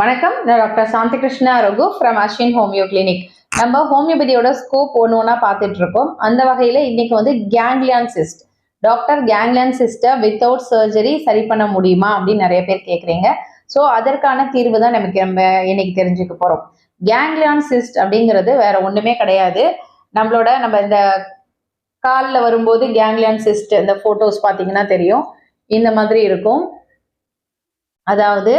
வணக்கம். நான் doctor Shanthi Krishna Raghu from Aswin homeo clinic நம்ம ஹோமியோபதியோட ஸ்கோப் ஒன்று ஒன்றா பார்த்துட்டு இருக்கோம். அந்த வகையில் இன்னைக்கு வந்து கேங்லியான் சிஸ்ட் டாக்டர் கேங்லியான் சிஸ்டை வித்தவுட் சர்ஜரி சரி பண்ண முடியுமா அப்படின்னு நிறைய பேர் கேட்குறீங்க ஸோ அதற்கான தீர்வு தான் நமக்கு நம்ம இன்னைக்கு தெரிஞ்சுக்க போகிறோம் கேங்லியான் சிஸ்ட் அப்படிங்கிறது வேற ஒன்றுமே கிடையாது. நம்மளோட நம்ம இந்த காலில் வரும்போது கேங்லியான் சிஸ்ட் இந்த ஃபோட்டோஸ் பார்த்தீங்கன்னா தெரியும். இந்த மாதிரி இருக்கும். அதாவது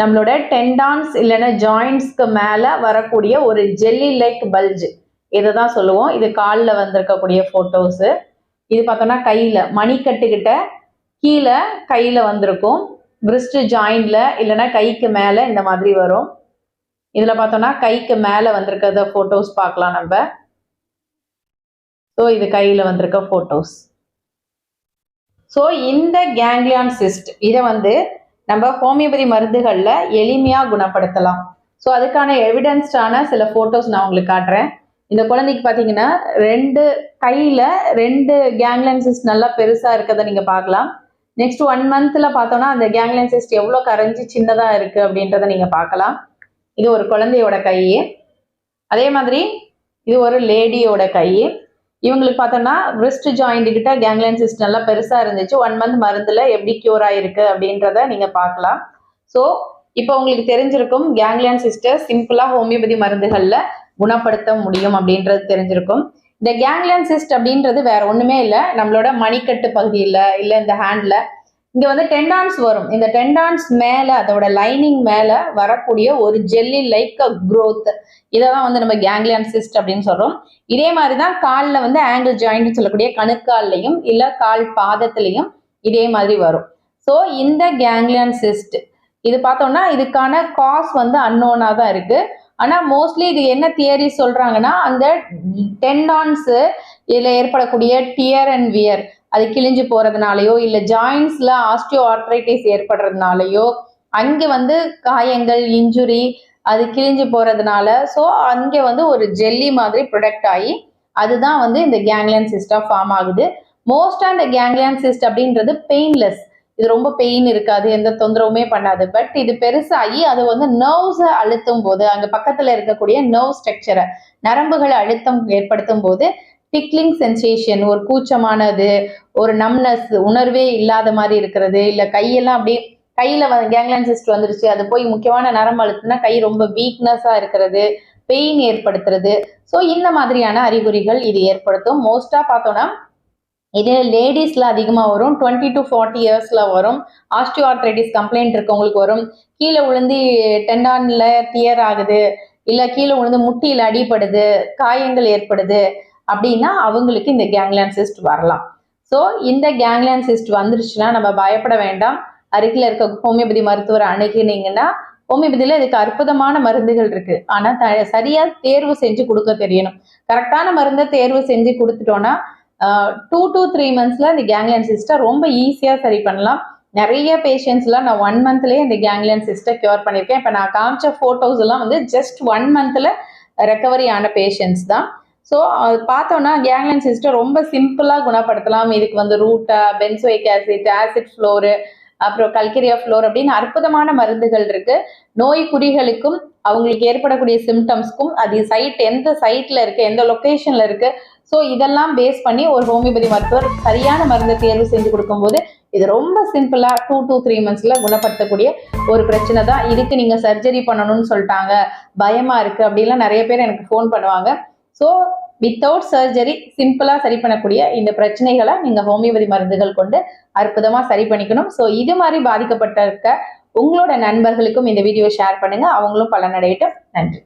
நம்மளோட டெண்டான்ஸ் இல்லைன்னா ஜாயிண்ட்ஸ்க்கு மேலே வரக்கூடிய ஒரு ஜெல்லி லைக் பல்ஜ் இதை தான் சொல்லுவோம். இது காலில் வந்திருக்கக்கூடிய ஃபோட்டோஸு இது பார்த்தோம்னா கையில் மணிக்கட்டுக்கிட்ட கீழே கையில் வந்திருக்கும். பிரிஸ்ட் ஜாயிண்டில் இல்லைன்னா கைக்கு மேலே இந்த மாதிரி வரும். இதில் பார்த்தோம்னா கைக்கு மேலே வந்திருக்கிறத ஃபோட்டோஸ் பார்க்கலாம் நம்ம. ஸோ இது கையில் வந்திருக்க ஃபோட்டோஸ் ஸோ இந்த கேங்லியான் சிஸ்ட் இதை வந்து நம்ம ஹோமியோபதி மருந்துகளில் எளிமையாக குணப்படுத்தலாம். ஸோ அதுக்கான எவிடன்ஸ்டான சில ஃபோட்டோஸ் நான் உங்களுக்கு காட்டுறேன். இந்த குழந்தைக்கு பார்த்தீங்கன்னா ரெண்டு கையில் ரெண்டு கேங்லன்சிஸ் நல்லா பெருசாக இருக்கிறத நீங்கள் பார்க்கலாம். நெக்ஸ்ட் ஒன் மந்த்தில் பார்த்தோன்னா அந்த கேங்லன்சிஸ்ட் எவ்வளோ கரைஞ்சி சின்னதாக இருக்குது அப்படின்றத நீங்கள் பார்க்கலாம். இது ஒரு குழந்தையோட கை அதே மாதிரி இது ஒரு லேடியோட கை இவங்களுக்கு பார்த்தோம்னா ரிஸ்ட் ஜாயிண்ட் கிட்ட கேங்லைன் சிஸ்ட் நல்லா பெருசா இருந்துச்சு. ஒன் மந்த் மருந்துல எப்படி கியூர் ஆயிருக்கு அப்படின்றத நீங்க பார்க்கலாம். ஸோ இப்போ உங்களுக்கு தெரிஞ்சிருக்கும் கேங்லியன் சிஸ்டர் சிம்பிளா ஹோமியோபதி மருந்துகள்ல குணப்படுத்த முடியும் அப்படின்றது தெரிஞ்சிருக்கும். இந்த கேங்லியன் சிஸ்ட் அப்படின்றது வேற ஒண்ணுமே இல்லை. நம்மளோட மணிக்கட்டு பகுதியில் இல்லை இந்த ஹேண்ட்ல இங்க வந்து டெண்டான்ஸ் வரும். இந்த டெண்டான்ஸ் மேல அதோட லைனிங் மேல வரக்கூடிய ஒரு ஜெல்லி லைக் க்ரோத் இதை தான் வந்து நம்ம கேங்லியான் சிஸ்ட் அப்படின்னு சொல்றோம். இதே மாதிரி தான் காலில் வந்து ஆங்கிள் ஜாயிண்ட் சொல்லக்கூடிய கணுக்கால்லையும் இல்லை கால் பாதத்துலையும் இதே மாதிரி வரும். ஸோ இந்த கேங்லியான் சிஸ்ட் இது பார்த்தோம்னா இதுக்கான காஸ் வந்து அன்னோனாக தான் இருக்கு. ஆனால் மோஸ்ட்லி இது என்ன தியரி சொல்றாங்கன்னா அந்த டெண்டான்ஸு இதில் ஏற்படக்கூடிய டியர் அண்ட் வியர் அது கிழிஞ்சு போறதுனாலயோ இல்லை ஜாயின்ஸ்ல ஆஸ்டியோ ஆர்த்ரைட்டிஸ் ஏற்படுறதுனாலயோ அங்கே வந்து காயங்கள் இன்ஜுரி அது கிழிஞ்சு போறதுனால ஸோ அங்கே வந்து ஒரு ஜெல்லி மாதிரி ப்ரொடக்ட் ஆகி அதுதான் வந்து இந்த கேங்லியன் சிஸ்டம் ஃபார்ம் ஆகுது. மோஸ்டா இந்த கேங்லியன் சிஸ்ட் அப்படின்றது பெயின்லெஸ் இது ரொம்ப பெயின் இருக்காது எந்த தொந்தரவுமே பண்ணாது. பட் இது பெருசாகி அது வந்து நர்வ்ஸை அழுத்தும் போது அங்கே பக்கத்தில் இருக்கக்கூடிய நர்வ் ஸ்ட்ரக்சரை நரம்புகளை அழுத்தம் ஏற்படுத்தும் போது டிக்லிங் சென்சேஷன் ஒரு கூச்சமானது ஒரு நம்னஸ் உணர்வே இல்லாத மாதிரி இருக்கிறது. இல்லை கையெல்லாம் அப்படியே கையில் வ கேங்லியன் சிஸ்ட் வந்துருச்சு அது போய் முக்கியமான நரம்பு அழுத்துனா கை ரொம்ப வீக்னஸாக இருக்கிறது பெயின் ஏற்படுத்துறது. ஸோ இந்த மாதிரியான அறிகுறிகள் இது ஏற்படுத்தும். மோஸ்ட்டாக பார்த்தோன்னா இது லேடிஸில் அதிகமாக வரும் டுவெண்ட்டி டு ஃபார்ட்டி இயர்ஸில் வரும். ஆஸ்டியோ ஆர்த்ரைட்டிஸ் கம்ப்ளைண்ட் இருக்கவங்களுக்கு வரும். கீழே விழுந்து டெண்டானில் டியர் ஆகுது. இல்லை கீழே விழுந்து முட்டியில் அடிபடுது காயங்கள் ஏற்படுது. அப்படின்னா அவங்களுக்கு இந்த கேங்லியன் சிஸ்ட் வரலாம். ஸோ இந்த கேங்லியன் சிஸ்ட் வந்துருச்சுன்னா நம்ம பயப்பட வேண்டாம். அருகில் இருக்க ஹோமியோபதி மருத்துவரை அணுகினீங்கன்னா ஹோமியோபதியில் இதுக்கு அற்புதமான மருந்துகள் இருக்குது ஆனால் த சரியாக தேர்வு செஞ்சு கொடுக்க தெரியணும். கரெக்டான மருந்தை தேர்வு செஞ்சு கொடுத்துட்டோன்னா டூ டு த்ரீ மந்த்ஸில் இந்த கேங்லியன் சிஸ்டை ரொம்ப ஈஸியாக சரி பண்ணலாம். நிறைய பேஷண்ட்ஸ்லாம் நான் ஒன் மந்த்லேயே இந்த கேங்லியன் சிஸ்டை க்யூர் பண்ணியிருக்கேன். இப்போ நான் காமிச்ச ஃபோட்டோஸ் எல்லாம் வந்து ஜஸ்ட் ஒன் மந்தில் ரெக்கவரி ஆன பேஷண்ட்ஸ் தான். ஸோ அது பார்த்தோன்னா கேங்லைன் சிஸ்டம் ரொம்ப சிம்பிளாக குணப்படுத்தலாம். இதுக்கு வந்து ரூட்டா பென்சோயிக் ஆசிட் ஆசிட் ஃப்ளோரு அப்புறம் கல்கரியா ஃப்ளோர் அப்படின்னு அற்புதமான மருந்துகள் இருக்கு. நோய் குறிகளுக்கும் அவங்களுக்கு ஏற்படக்கூடிய சிம்டம்ஸ்க்கும் அது சைட் எந்த சைட்ல இருக்கு எந்த லொக்கேஷன்ல இருக்கு ஸோ இதெல்லாம் பேஸ் பண்ணி ஒரு ஹோமியோபதி மருத்துவர் சரியான மருந்தை தேர்வு செஞ்சு கொடுக்கும்போது இது ரொம்ப சிம்பிளாக டூ டூ த்ரீ மந்த்ஸில் குணப்படுத்தக்கூடிய ஒரு பிரச்சனை தான். இதுக்கு நீங்கள் சர்ஜரி பண்ணணும்னு சொல்லிட்டாங்க. பயமாக இருக்குது அப்படிலாம் நிறைய பேர் எனக்கு ஃபோன் பண்ணுவாங்க. ஸோ வித்தவுட் சர்ஜரி சிம்பிளாக சரி பண்ணக்கூடிய இந்த பிரச்சனைகளை நீங்கள் ஹோமியோபதி மருந்துகள் கொண்டு அற்புதமாக சரி பண்ணிக்கணும். ஸோ இது மாதிரி பாதிக்கப்பட்டிருக்க உங்களோட நண்பர்களுக்கும் இந்த வீடியோ ஷேர் பண்ணுங்கள் அவங்களும் பலனடையட்டும். நன்றி.